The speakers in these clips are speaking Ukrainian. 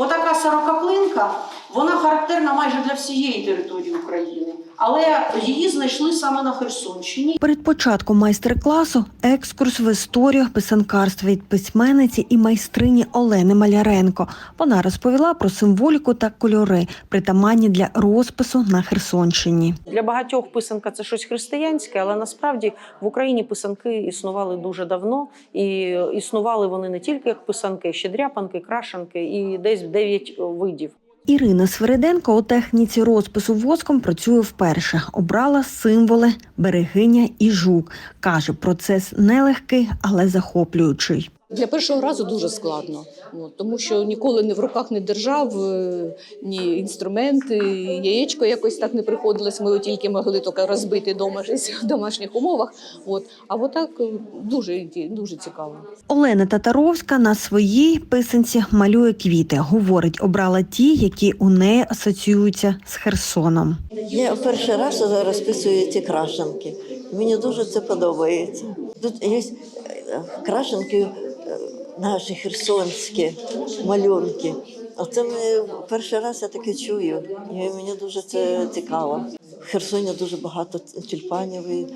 Отака сорокаплинка, вона характерна майже для всієї території України, але її знайшли саме на Херсонщині. Перед початком майстер-класу екскурс в історію писанкарства від письменниці і майстрині Олени Маляренко. Вона розповіла про символіку та кольори, притаманні для розпису на Херсонщині. Для багатьох писанка це щось християнське, але насправді в Україні писанки існували дуже давно, і існували вони не тільки як писанки, ще дряпанки, крашанки і десь дев'ять видів. Ірина Свириденко у техніці розпису воском працює вперше. Обрала символи берегиня і жук. Каже, процес нелегкий, але захоплюючий. Для першого разу дуже складно, от, тому що ніколи не в руках не держав, е, ні інструменти, яєчко якось так не приходилось. Ми тільки могли тільки розбити дома в домашніх умовах. От. А отак е, дуже, дуже цікаво. Олена Татаровська на своїй писанці малює квіти. Говорить, обрала ті, які у неї асоціюються з Херсоном. Я перший раз зараз розписую ці крашенки. Мені дуже це подобається. Тут є е, крашенки наші херсонські малюнки. Оце ми перший раз я таке чую, і мені дуже це цікаво. В Херсоні дуже багато тюльпанів. І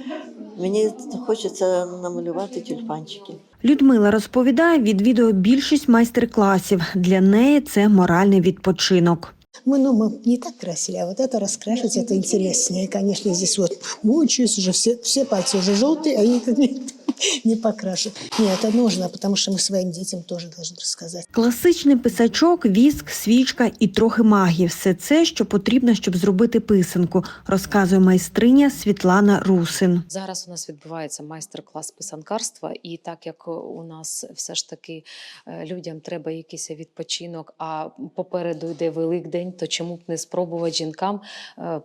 мені хочеться намалювати тюльпанчики. Людмила розповідає, відвідує більшість майстер-класів. Для неї це моральний відпочинок. Мы, ну, мы не так красили, а вот это раскрашивать, это интереснее. И, конечно, здесь вот мучаюсь уже, все, все пальцы уже желтые, а я их не, не покрашу. Нет, это нужно, потому что мы своим детям тоже должны рассказать. Класичний писачок, віск, свічка і трохи магії все це, що потрібно, щоб зробити писанку, розказує майстриня Світлана Русин. Зараз у нас відбувається майстер-клас писанкарства, і так як у нас все ж таки е, людям треба якийсь відпочинок, а попереду йде Великдень, то чому б не спробувати жінкам е,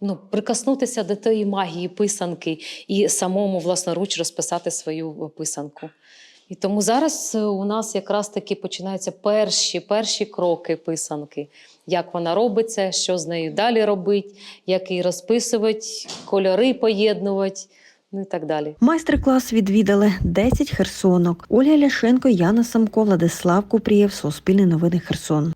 ну, прикоснутися до тої магії писанки і самому власноруч розписати свою писанку. І тому зараз е, у нас якраз таки починаються перші, перші кроки писанки. Як вона робиться, що з нею далі робить, як її розписувати, кольори поєднувати, ну і так далі. Майстер-клас відвідали 10 херсонок. Ольга Ляшенко, Яна Самко, Владислав Купрієв, Суспільне новини Херсон.